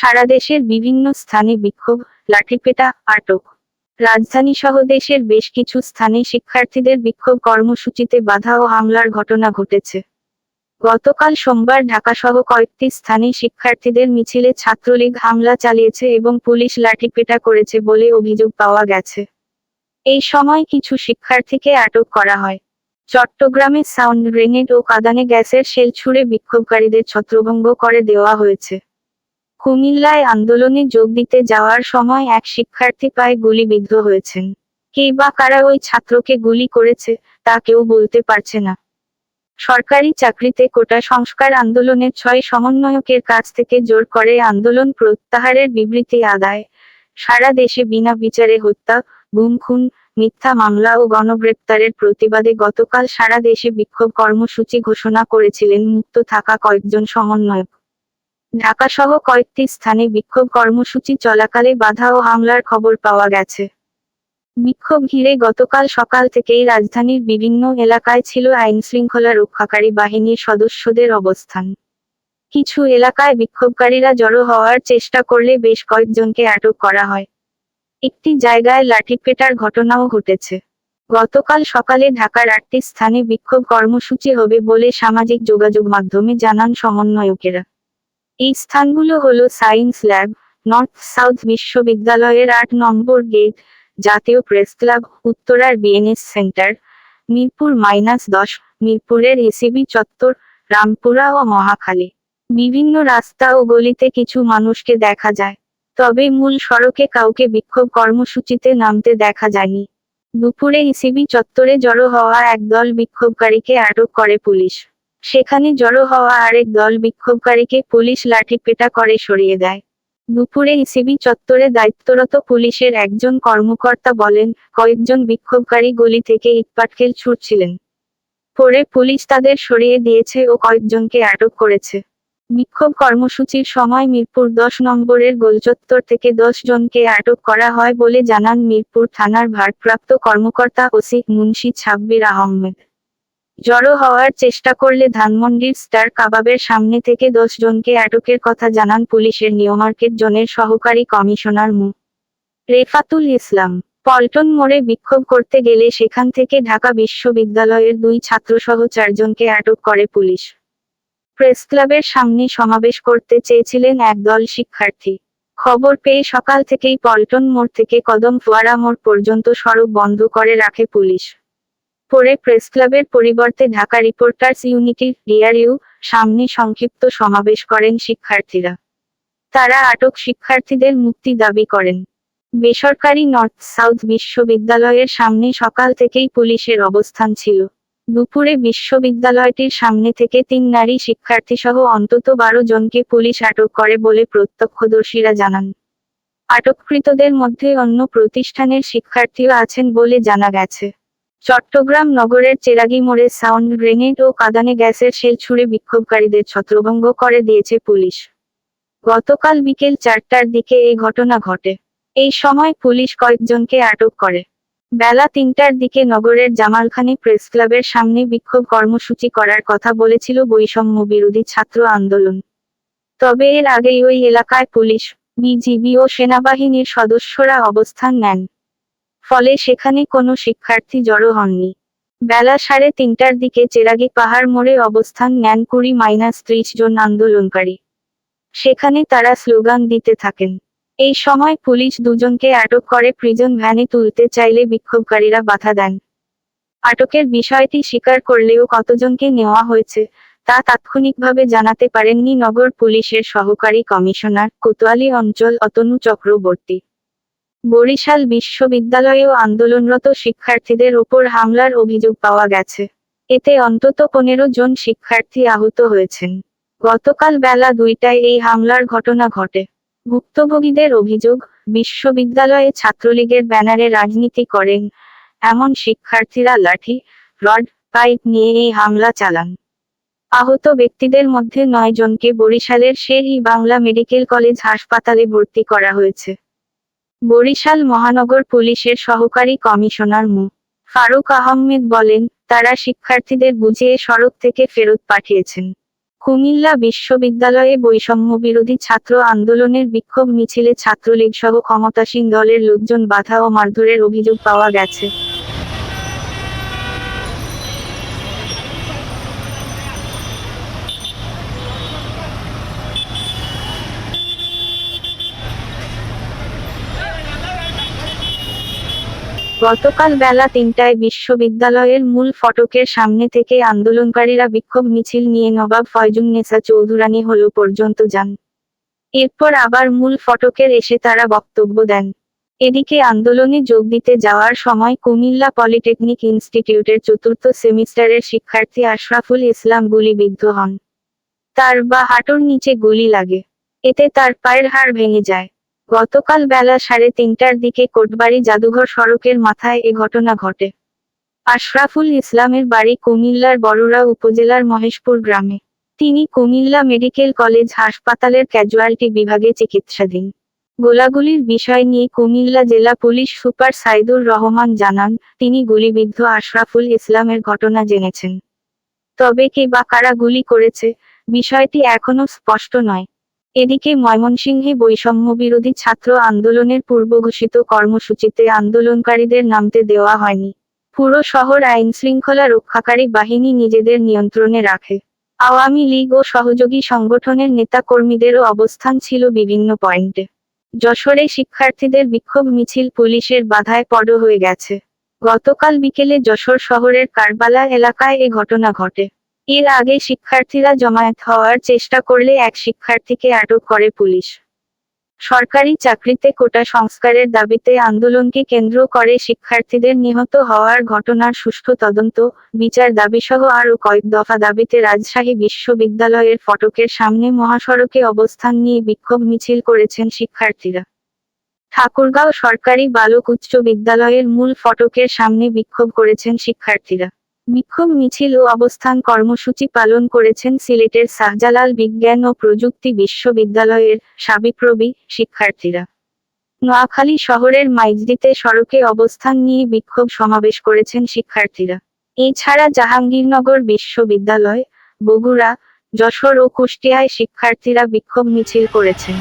সারা দেশের বিভিন্ন স্থানে বিক্ষোভ, লাঠিপেটা, আটক। রাজধানী সহ দেশের বেশ কিছু স্থানে শিক্ষার্থীদের বিক্ষোভ কর্মসূচিতে বাধা ও হামলার ঘটনা ঘটেছে। গতকাল সোমবার ঢাকাসহ কয়েকটি স্থানে শিক্ষার্থীদের মিছিলে ছাত্রলীগ হামলা চালিয়েছে এবং পুলিশ লাঠিপেটা করেছে বলে অভিযোগ পাওয়া গেছে। এই সময় কিছু শিক্ষার্থীকে আটক করা হয়। চট্টগ্রামে সাউন্ড গ্রেনেড ও কাদানে গ্যাসের শেল ছুড়ে বিক্ষোভকারীদের ছত্রভঙ্গ করে দেওয়া হয়েছে। কুমিল্লায় আন্দোলনে যোগ দিতে যাওয়ার সময় এক শিক্ষার্থী পায়ে গুলিবিদ্ধ হয়েছেন। কে বা কারা ওই ছাত্রকে গুলি করেছে, তা কেউ বলতে পারছে না। সরকারি চাকরিতে কোটা সংস্কার আন্দোলনের ছয় সমন্বয়কের কাছ থেকে জোর করে আন্দোলন প্রত্যাহারের বিবৃতি আদায়। সারা দেশে বিনা বিচারে হত্যা, গুম, খুন, মিথ্যা মামলা ও গণগ্রেপ্তারের প্রতিবাদে গতকাল সারা দেশে বিক্ষোভ কর্মসূচি ঘোষণা করেছিলেন মুক্ত থাকা কয়েকজন সমন্বয়ক। ঢাকাসহ কয়েকটি স্থানে বিক্ষোভ কর্মসূচি চলাকালে বাধা ও হামলার খবর পাওয়া গেছে। বিক্ষোভ ঘিরে গতকাল সকাল থেকেই রাজধানীর বিভিন্ন এলাকায় ছিল আইনশৃঙ্খলা রক্ষাকারী বাহিনীর সদস্যদের অবস্থান। কিছু এলাকায় বিক্ষোভকারীরা জড়ো হওয়ার চেষ্টা করলে বেশ কয়েকজনকে আটক করা হয়। একটি জায়গায় লাঠিপেটার ঘটনাও ঘটেছে। গতকাল সকালে ঢাকার আটটি স্থানে বিক্ষোভ কর্মসূচি হবে বলে সামাজিক যোগাযোগ মাধ্যমে জানান সমন্বয়কেরা। এই স্থানগুলো হলো সায়েন্স ল্যাব, নর্থ সাউথ বিশ্ববিদ্যালয়ের আট নম্বর গেট, জাতীয় প্রেস ক্লাব, উত্তরার বিএনএস সেন্টার, মিরপুর মাইনাস দশ, মিরপুরের এসিবি চত্বর, রামপুরা ও মহাখালী। বিভিন্ন রাস্তা ও গলিতে কিছু মানুষকে দেখা যায়, তবে মূল সড়কে কাউকে বিক্ষোভ কর্মসূচিতে নামতে দেখা যায়নি। দুপুরে ইসিবি চত্বরে জড়ো হওয়া একদল বিক্ষোভকারীকে আটক করে পুলিশ। সেখানে জড়ো হওয়া আরেক দল বিক্ষোভকারীকে পুলিশ লাঠিপেটা করে সরিয়ে দেয়। দুপুরে ইসিবি চত্বরে দায়িত্বরত পুলিশের একজন কর্মকর্তা বলেন, কয়েকজন বিক্ষোভকারী গলি থেকে ইটপাটকেল ছুটছিলেন। পরে পুলিশ তাদের সরিয়ে দিয়েছে ও কয়েকজনকে আটক করেছে। বিক্ষোভ কর্মসূচির সময় মিরপুর দশ নম্বরের গোলচত্বর থেকে দশ জনকে আটক করা হয় বলে জানান মিরপুর থানার ভারপ্রাপ্ত কর্মকর্তা ওসি মুন্সি ছাব্বির আহমেদ। জড়ো হওয়ার চেষ্টা করলে ধানমন্ডির স্টার কাবাবের সামনে থেকে দশ জনকে আটকের কথা জানান পুলিশের নিউমার্কেট জোনের সহকারী কমিশনার মু. রেফাতুল ইসলাম। পল্টন মোড়ে বিক্ষোভ করতে গেলে সেখান থেকে ঢাকা বিশ্ববিদ্যালয়ের দুই ছাত্রসহ চারজনকে আটক করে পুলিশ। প্রেস ক্লাবের সামনে সমাবেশ করতে চেয়েছিলেন একদল শিক্ষার্থী। খবর পেয়ে সকাল থেকেই পল্টন মোড় থেকে কদম ফোয়ারা মোড় পর্যন্ত সড়ক বন্ধ করে রাখে পুলিশ। পরে প্রেস ক্লাবের পরিবর্তে ঢাকা রিপোর্টার্স ইউনিটির ডিআরইউ, সামনে সংক্ষিপ্ত সমাবেশ করেন শিক্ষার্থীরা। তারা আটক শিক্ষার্থীদের মুক্তি দাবি করেন। বেসরকারি নর্থ সাউথ বিশ্ববিদ্যালয়ের সামনে সকাল থেকেই পুলিশের অবস্থান ছিল। দুপুরে বিশ্ববিদ্যালয়টির সামনে থেকে তিন নারী শিক্ষার্থীসহ অন্তত বারো জনকে পুলিশ আটক করে বলে প্রত্যক্ষদর্শীরা জানান। আটককৃতদের মধ্যে অন্য প্রতিষ্ঠানের শিক্ষার্থীও আছেন বলে জানা গেছে। চট্টগ্রাম নগরের চেরাগি মোড়ে সাউন্ড গ্রেনেড ও কাদানে গ্যাসের শেল ছুড়ে বিক্ষোভকারীদের ছত্রভঙ্গ করে দিয়েছে পুলিশ। গতকাল বিকেল চারটার দিকে এই ঘটনা ঘটে। এই সময় পুলিশ কয়েকজনকে আটক করে। বেলা তিনটার দিকে নগরের জামালখানি প্রেস ক্লাবের সামনে বিক্ষোভ কর্মসূচি করার কথা বলেছিল বৈষম্য বিরোধী ছাত্র আন্দোলন। তবে এর আগেই ওই এলাকায় পুলিশ, বিজিবি ও সেনাবাহিনীর সদস্যরা অবস্থান নেন। ফলে সেখানে কোনো শিক্ষার্থী জড়ো হননি। বেলা সাড়ে তিনটার দিকে চেরাগি পাহাড় মোড়ে অবস্থান নেন কুড়ি মাইনাস ত্রিশ জন আন্দোলনকারী। সেখানে তারা স্লোগান দিতে থাকেন, এই সময় পুলিশ দুজনকে আটক করে প্রিজন ভ্যানে তুলতে চাইলে বিক্ষোভকারীরা বাধা দেন। আটকের বিষয়টি স্বীকার করলেও কতজনকে নেওয়া হয়েছে, তা তাৎক্ষণিকভাবে জানাতে পারেননি নগর পুলিশের সহকারী কমিশনার কোতোয়ালি অঞ্চল অতনু চক্রবর্তী। বরিশাল বিশ্ববিদ্যালয়েও আন্দোলনরত শিক্ষার্থীদের ওপর হামলার অভিযোগ পাওয়া গেছে। এতে অন্তত পনেরো জন শিক্ষার্থী আহত হয়েছেন। গতকাল বেলা দুইটায় এই হামলার ঘটনা ঘটে। ভুক্তভোগীদের অভিযোগ, বিশ্ববিদ্যালয়ে ছাত্রলীগের ব্যানারে রাজনীতি করেন এমন শিক্ষার্থীরা লাঠি, রড, পাইপ নিয়ে এই হামলা চালান। আহত ব্যক্তিদের মধ্যে নয় জনকে বরিশালের শের-ই বাংলা মেডিকেল কলেজ হাসপাতালে ভর্তি করা হয়েছে। বরিশাল মহানগর পুলিশের সহকারী কমিশনার মু. ফারুক আহমেদ বলেন, তারা শিক্ষার্থীদের বুঝিয়ে সড়ক থেকে ফেরত পাঠিয়েছেন। কুমিল্লা বিশ্ববিদ্যালয়ে বৈষম্য বিরোধী ছাত্র আন্দোলনের বিক্ষোভ মিছিলে ছাত্রলীগ সহ ক্ষমতাসীন দলের লোকজন বাধা ও মারধরের অভিযোগ পাওয়া গেছে। গতকাল বেলা তিনটায় বিশ্ববিদ্যালয়ের মূল ফটকের সামনে থেকে আন্দোলনকারীরা বিক্ষোভ মিছিল নিয়ে নবাব ফয়জুন্নেসা চৌধুরানী হল পর্যন্ত যান। এরপর আবার মূল ফটকের এসে তারা বক্তব্য দেন। এদিকে আন্দোলনে যোগ দিতে যাওয়ার সময় কুমিল্লা পলিটেকনিক ইনস্টিটিউটের চতুর্থ সেমিস্টারের শিক্ষার্থী আশরাফুল ইসলাম গুলিবিদ্ধ হন। তার বা হাঁটুর নিচে গুলি লাগে। এতে তার পায়ের হাড় ভেঙে যায়। গতকাল বেলা সাড়ে তিনটার দিকে কোটবাড়ি জাদুঘর সড়কের মাথায় এ ঘটনা ঘটে। আশরাফুল ইসলামের বাড়ি কুমিল্লার বড়রা উপজেলার মহেশপুর গ্রামে। তিনি কুমিল্লা মেডিকেল কলেজ হাসপাতালের ক্যাজুয়ালিটি বিভাগে চিকিৎসাধীন। গোলাগুলির বিষয় নিয়ে কুমিল্লা জেলা পুলিশ সুপার সাইদুর রহমান জানান, তিনি গুলিবিদ্ধ আশরাফুল ইসলামের ঘটনা জেনেছেন। তবে কে বা কারা গুলি করেছে, বিষয়টি এখনও স্পষ্ট নয়। এদিকে ময়মনসিংহে বৈষম্য বিরোধী ছাত্র আন্দোলনের পূর্ব ঘোষিত কর্মসূচিতে আন্দোলনকারীদের নামতে দেওয়া হয়নি। পুরো শহর আইন শৃঙ্খলা রক্ষাকারী বাহিনী নিজেদের নিয়ন্ত্রণে রাখে। আওয়ামী লীগ ও সহযোগী সংগঠনের নেতাকর্মীদেরও অবস্থান ছিল বিভিন্ন পয়েন্টে। যশোরে শিক্ষার্থীদের বিক্ষোভ মিছিল পুলিশের বাধায় পড় হয়ে গেছে। গতকাল বিকেলে যশোর শহরের কারবালা এলাকায় এ ঘটনা ঘটে। এর আগে শিক্ষার্থীরা জমায়েত হওয়ার চেষ্টা করলে এক শিক্ষার্থীকে আটক করে পুলিশ। সরকারি চাকরিতে কোটা সংস্কারের দাবিতে আন্দোলনকে কেন্দ্র করে শিক্ষার্থীদের নিহত হওয়ার ঘটনার সুষ্ঠু তদন্ত, বিচার দাবিসহ আরও কয়েক দফা দাবিতে রাজশাহী বিশ্ববিদ্যালয়ের ফটকের সামনে মহাসড়কে অবস্থান নিয়ে বিক্ষোভ মিছিল করেছেন শিক্ষার্থীরা। ঠাকুরগাঁও সরকারি বালক উচ্চ বিদ্যালয়ের মূল ফটকের সামনে বিক্ষোভ করেছেন শিক্ষার্থীরা। বিক্ষোভ মিছিল ও অবস্থান কর্মসূচি পালন করেছেন সিলেটের শাহজালাল বিজ্ঞান ও প্রযুক্তি বিশ্ববিদ্যালয়ের সাবিপ্রবি শিক্ষার্থীরা। নোয়াখালী শহরের মাইজদিতে সড়কে অবস্থান নিয়ে বিক্ষোভ সমাবেশ করেছেন শিক্ষার্থীরা। এছাড়া জাহাঙ্গীরনগর বিশ্ববিদ্যালয়, বগুড়া, যশোর ও কুষ্টিয়ায় শিক্ষার্থীরা বিক্ষোভ মিছিল করেছেন।